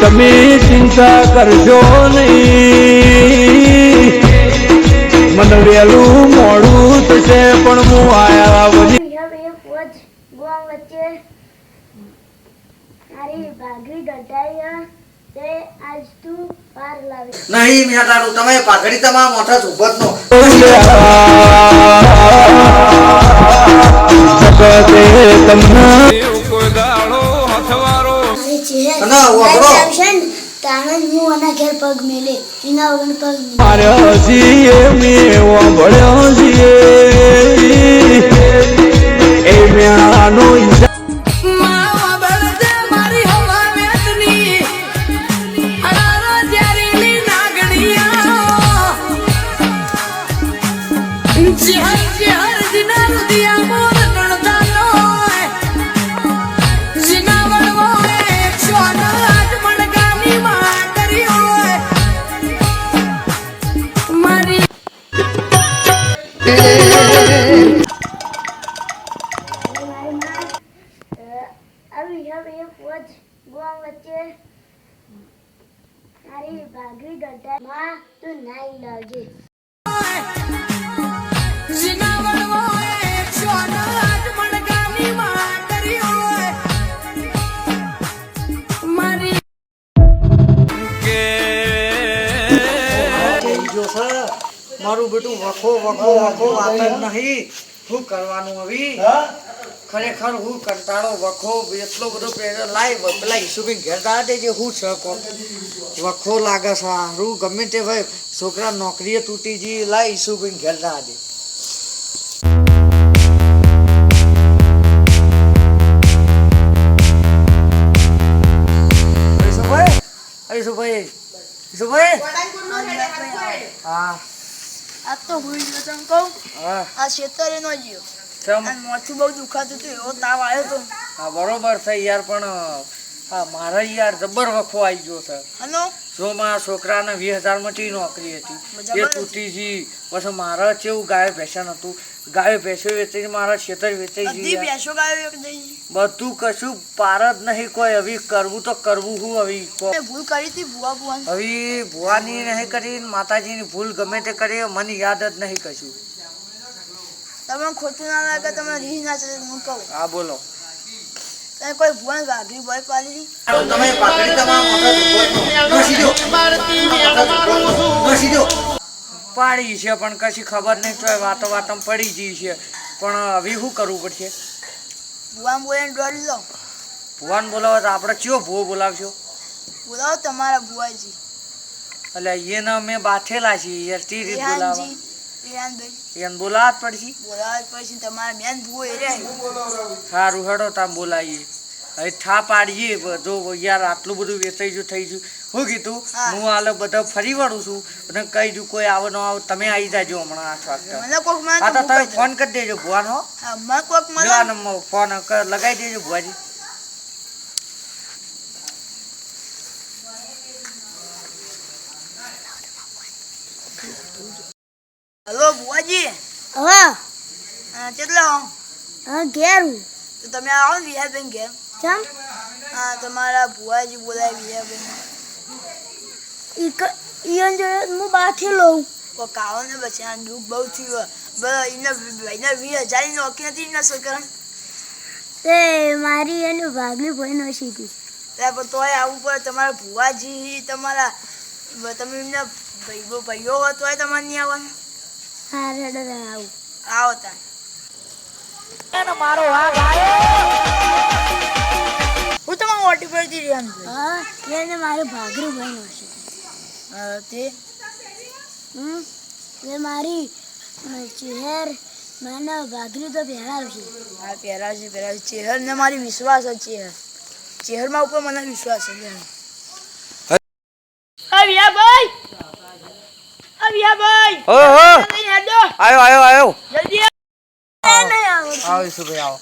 તમે ચિંતા કરશો નહીં. મને વહેલું મોડું થશે પણ હું આયા વચ્ચે મારી ભાગરી દટાઈ તે આજ તું પાર લાવી. નહીં મેટાડું તમે પાઘડી તમારા મોઠા ઉભત નો તમને જ હું એના વગર પગ મેલે. મારે હસીએ મેં વાંભળ્યો છીએ એ મેળાનો હવે એ ફોજ વચ્ચે તારી ભાગરી ગઢા માં તું નાઈ લાવજે. મારું બેટું વખો વખો વખો વાત જ નહીં. શું કરવાનું હવે? ખરેખર હું કંટાળો વખો એટલો બધો પ્રેરణ લાય પેલા ઈસુભાઈ ઘેરતા દેજે હું છે કોણ? વખો લાગે સારું ગમે તે ભાઈ છોકરા નોકરીએ તૂટી જઈ લાય ઈસુભાઈ ઘેરતા દે ઈસુભાઈ ઈસુભાઈ ઈસુભાઈ હા. આ તો હુઈ ગયો તને કહું? આ છેતરે નો ગયો. માથું બહુ દુખાતું હતું એવો તાવ આવ્યો તો. હા બરોબર છે યાર પણ હા મારે યાર જબર વખો આવી ગયો છે. જો મારા છોકરાને વીસ હજારમાં ટી નોકરી હતી. એ તૂટી ગઈ. પછી મારે કેવું ગાય ભેંસન હતું ગાય ભેંસો વેચી મારા ખેતર વેચાઈ ગઈ બધું કશું પાર જ નહીં કોઈ. હવે કરવું તો કરવું હું હવે. ભૂલ કરી હતી ભૂવા હવે ભુવાની નહીં કરી માતાજીની ભૂલ ગમે તે કરી મને યાદ જ નહીં કશું. તમને ખોટું ના લાગે તમે રીહ ના ચાલે હું કહું. હા બોલો. તમે કોઈ ભુવન વાઘરી પાડી હતી તમે પાકડી પાડી છે પણ કશી ખબર નહીં તો વાતો વાતો પડી ગઈ છે. પણ હવે શું કરવું પડશે? ભુવાન બોલે દોડી લો. ભુવાન બોલાવો તો આપણે કયો ભૂવો બોલાવશો? બોલાવો તમારા ભુવાજી. એટલે એને અમે બાથેલા છીએ યાર તી રીતે બોલાવા. રેહાનજી રેહાનભાઈ એને બોલાવા પડશે. બોલાવા જ પછી તમારા બેન ભુવો એ સારું હેડો તામ બોલાવીએ. હવે થા પાડીએ જો યાર આટલું બધું વેચાઈ ગયું થઈ ગયું શું કીધું હું. હાલ બધા ફરી વળું છું અને કહી દઉં કોઈ આવો ન આવો તમે આવી જાજો હમણાં આઠ વાગતા. હા તો તમે ફોન કરી દેજો ભુવાન. હો. હા ફોન લગાવી દેજો ભુવાજી. હલો હા કેટલા હો? ઘેર હું. તો તમે આવો ને વિહાબેન ઘેર. કેમ હા તમારા ભુવાજી બોલાય વિહાબેન ઈયન જોડે હું બાથી લઉં. કોક કાવો ને પછી આ દુઃખ બહુ થયું બરાબર એને ભાઈને વીસ હજારની નોકરી નથી એમના છોકરા તે મારી એને ભાગલી ભાઈ નો ત્યાં પણ તોય આવવું પડે. તમારા ભુવાજી તમારા તમે એમના ભાઈઓ ભાઈઓ હો તોય તમારે નહીં આવવાનું. હા ભાગરી ભાઈ છે તે હમ એ મારી ચહેર મને ભાગરી તો પહેરા ને મારી વિશ્વાસ છે ચેહર ચેહરમાં ઉપર મને વિશ્વાસ છે અવિયા ભાઈ અવિયા ભાઈ ઓહો! આયો આયો આયો. જલ્દી આવો. નહીં આવો. આવીશું ભાઈ આવો.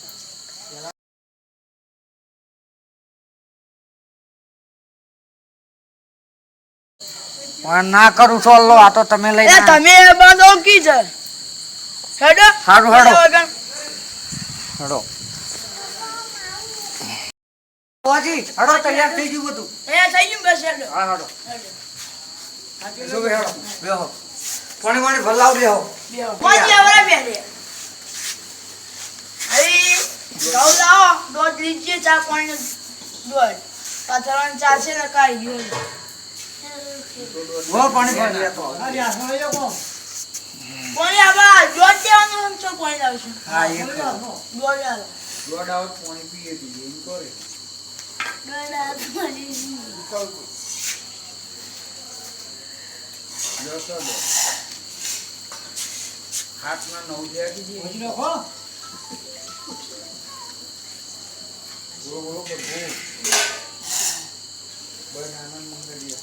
પણ ના કરું છો લો આ તો તમે લઈ એ તમે બંધો કી છે હેડો. હારું, હેડો. હડો. હડો તૈયાર થઈ ગયું બધું. એ થઈ ગયું બસ હેડો. હા હાડો. ઈસુભાઈ બેહો. પાણી પાણી ભલાવ બેહો. પાંચ આવરા દોઢ લીધીએ, ચા. પાથરવાનું ચા છે ને કાઈ ગયું. વો પાણી પાણી છો પાણી લાવશું હા એ હાથના નવ થયા કે જી. બોલો બોલો બોલો. બસ આનંદ મંગળીએ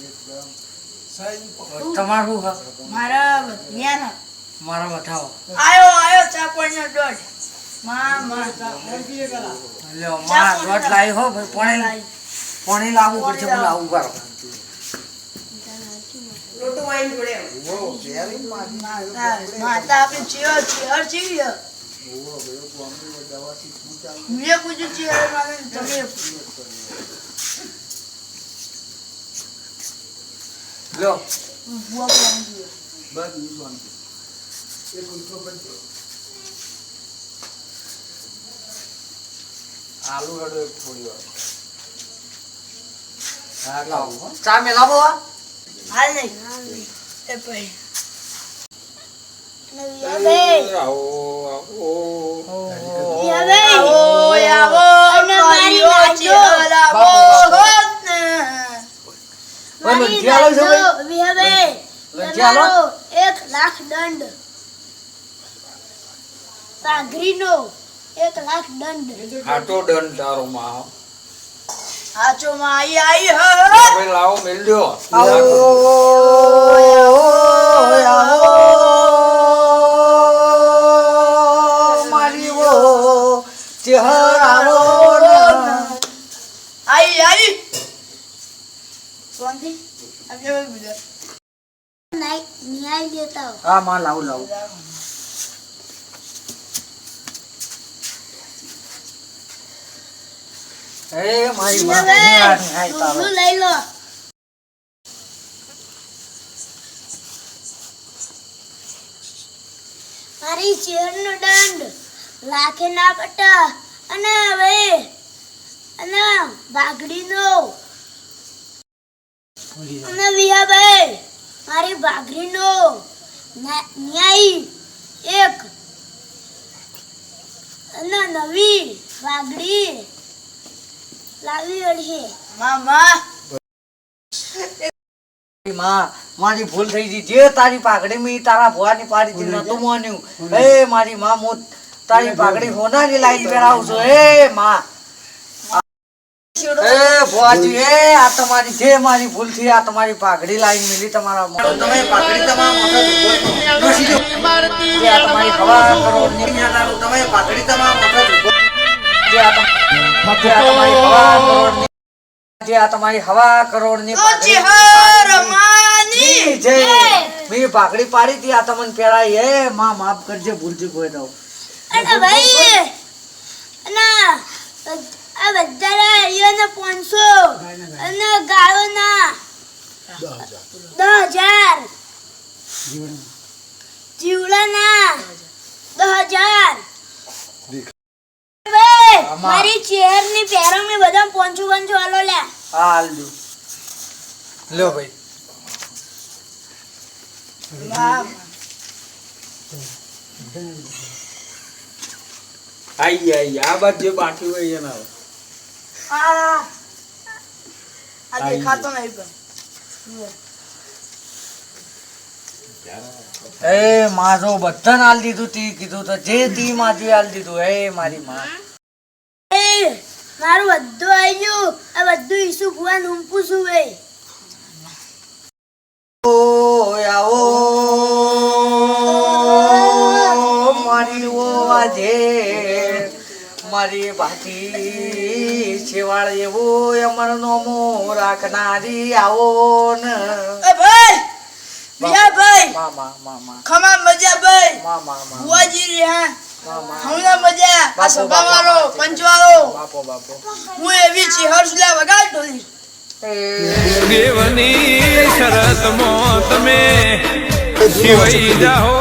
એકદમ તમારું મારા જ્ઞાન મારા બતાવો આયો આયો ચા પાણીનો દોઢ. માં માં. લ્યો માં દોઢ લાવી હો ભાઈ પાણી પાણી લાવવું પડશે હું લાવું કરો માતા માતા આપણે ચેહર ચેહર દવાથી પૂછા મેં પૂછ્યું ચેર માને તમે ભૂવા પાણી પીવો. બસ ઈ શાંતિ એક ઉલ્કો પણ. આલુ હડો એક થોડી વાર. હા લાવું હો. ચા મેલાવો આ હાલ નહીં. એ પછી એક લાખ દંડ. પાઘરીનો એક લાખ દંડ. આટો દંડ તારો માં હાચો માં આઈ આઈ હે. ભાઈ લાવો મેલ દો. મારી વો ચહેરાનો આઈ આઈ. સોંધી આપણે હવે બીજા? નાઈ નિયાઈ દેતા હા માં લાવું લાવું. એ મારી માં નો લઈ લો. મારી ચેરનો દંડ લાખે ના પટ્ટા અને હવે અને ભાગડીનો અને વિહાભાઈ મારી ભાગડીનો ન્યા- ન્યાયી એક અને નવી ભાગડી લાવી પડશે મામા માં. મારી ભૂલ થઈ ગઈ. જે તારી પાઘડી મેં તારા ભુવાની પાડી દીધી નતું માન્યું. એ મારી માં હું તારી પાઘડી હોનાની લાઈન પહેરાવું છું. એ માં. એ આ તમારી જે મારી ભૂલથી આ તમારી પાઘડી લાઈન મિલી તમારા. તમે પાઘડી તમારા તમારી હવા કરોડની તમે પાઘડી તમારા આ તમારી હવા તો મેં ભાખડી પાડી હતી આ તમને પેરાઈ એ માં માફ કરજે ભૂલજી કોઈ દઉં અને ભાઈ અને આ બધા હરિયોને પાંચસો અને ગાયોના દસ હજાર. જીવડાના દસ હજાર. ભાઈ, ચેરની પેરો મે બધા પાંચસો પાંચસો આલો લે. હા આલ દઉં. લો ભાઈ. આઈ આઈ આ બાદ જે બાકી હોય એના આ આ દેખાતો નહીં પણ. એ મારો બધાને હાલ દીધું તી. કીધું તો જે તી માજી હાલ દીધું. એ મારી માં. મારું બધું આવી ગયું. આ બધું ઈસુ ભુવાન ઊંપું છું ભાઈ ઓય આવો મારી આજે મારી ભાતી છેવાળ એવો અમર નોમો રાખનારી આવો ને. એ ભાઈ ભાઈ મામા મા મા મા. ખમા મજા ભાઈ. મામા મામા બુવાજી રહ્યા. હમણાં મજા આ બાપો, સભા બાપો. પંચવાળો. બાપો બાપો. હું એવી ચેહર સુલા વગાડતો નહીં દેવની શરતમાં તમે શિવાઈ જાઓ.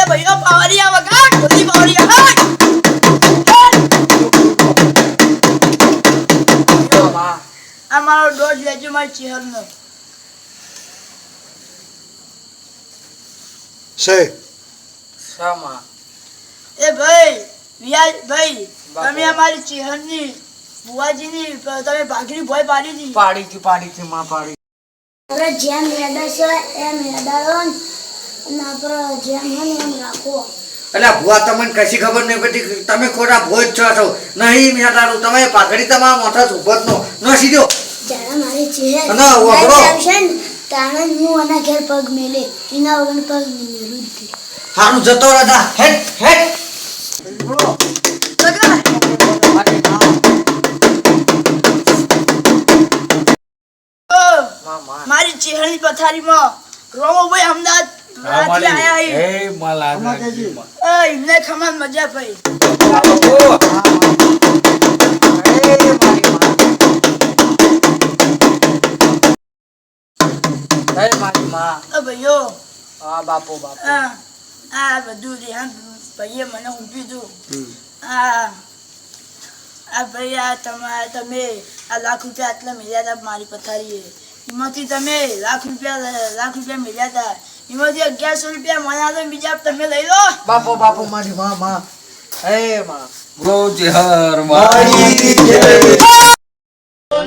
એ ભાઈઓ પાવરિયા વગર ઢોલી પાવરિયા હાય આ મારો દોઢ લેજો મારી ચહેરનો. છે શામાં. એ ભાઈ વિયા ભાઈ તમે અમારી ચિહનની બુવાજીની તમે ભાગરી ભોય પાડી હતી પાડી થી પાડી થી માં પાડી. આપણે જેમ મેદા છે એમ મેદાડો અને આપણે જેમ હોય એમ રાખો. એટલે ભુવા તમને કશી ખબર નહીં પડતી તમે ખોટા ભોજ છો છો. નહીં મેટાડું તમે પાઘડી તમારા મોઢા સુભત નો. ન સીધો જ્યારે મારી અને વાપરો. આવશે તાણે હું એના ઘેર પગ મેલે. એના વગર પગ મેલું જ. હારું જતો રહેતા. હેટ હેટ. મારી ચહેરની પથારીમાં રોમોભાઈ અમદાવાદ રાત્રે આયા હી. માલા એ, એમને ખમાન મજા ભાઈ મારી માં. એ ભાઈઓ. હા બાપુ બાપુ. આ આ બધું ભાઈએ મને ઊભી હતું આ આ ભાઈ આ તમારે તમે આ લાખ રૂપિયા આટલા મેળ્યા હતા મારી પથારીએ. એમાંથી તમે લાખ રૂપિયા લાખ રૂપિયા મેળ્યા હતા એમાંથી અગિયારસો રૂપિયા મને તો બીજા તમે લઈ લો. બાપો બાપુ મારી માં માં. હે માં. જય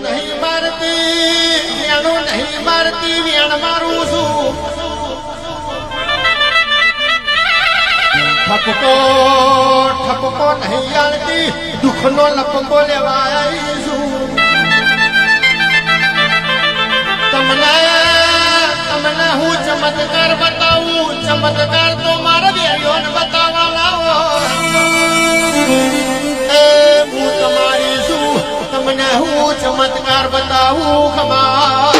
નહીં મારતી વેણું નહીં મારતી વેણ મારું છું. ઠપકો ઠપકો નહીં આલતી દુઃખનો લપકો લેવા તમને તમને હું ચમત્કાર બતાવું ચમત્કાર તો મારા વેણ્યોને બતાવવા લાવો એ હું તમારી છું તમને હું ચમત્કાર બતાવું ખમા